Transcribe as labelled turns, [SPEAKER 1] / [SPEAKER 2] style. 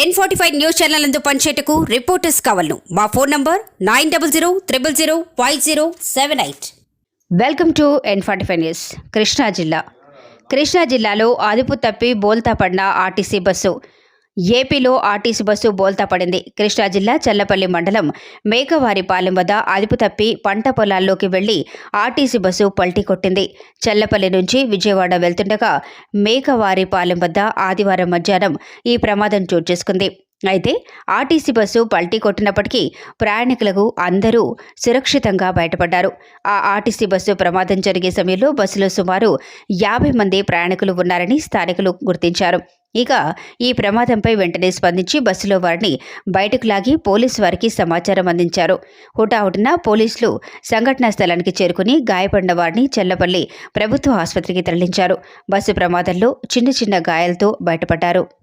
[SPEAKER 1] N forty five news channel అందు పనిచేయటకు reporters కావాలను. మా phone number nine double zero triple zero five zero seven eight welcome to N forty five news Krishna జిల్లా కృష్ణా జిల్లాలో అదుపు తప్పి బోల్తా పడిన ఆర్టీసీ బస్సు ఏపీలో ఆర్టీసీ బస్సు బోల్తా పడింది. కృష్ణా జిల్లా చల్లపల్లి మండలం మేకవారిపాలెం వద్ద అదుపు తప్పి పంట పొలాల్లోకి వెళ్ళి ఆర్టీసీ బస్సు పల్టీ కొట్టింది. చల్లపల్లి నుంచి విజయవాడ వెళ్తుండగా మేకవారిపాలెం వద్ద ఆదివారం మధ్యాహ్నం ఈ ప్రమాదం చోటు చేసుకుంది. అయితే ఆర్టీసీ బస్సు పల్టీ కొట్టినప్పటికీ ప్రయాణికులకు అందరూ సురక్షితంగా బయటపడ్డారు. ఆ ఆర్టీసీ బస్సు ప్రమాదం జరిగే సమయంలో బస్సులో సుమారు యాభై మంది ప్రయాణికులు ఉన్నారని స్థానికులు గుర్తించారు. ఇక ఈ ప్రమాదంపై వెంటనే స్పందించి బస్సులో వారిని బయటకు లాగి పోలీసు వారికి సమాచారం అందించారు. హుటాహుటిన పోలీసులు సంఘటనా స్థలానికి చేరుకుని గాయపడిన వారిని చెల్లపల్లి ప్రభుత్వ ఆసుపత్రికి తరలించారు. బస్సు ప్రమాదంలో చిన్న చిన్న గాయాలతో బయటపడ్డారు.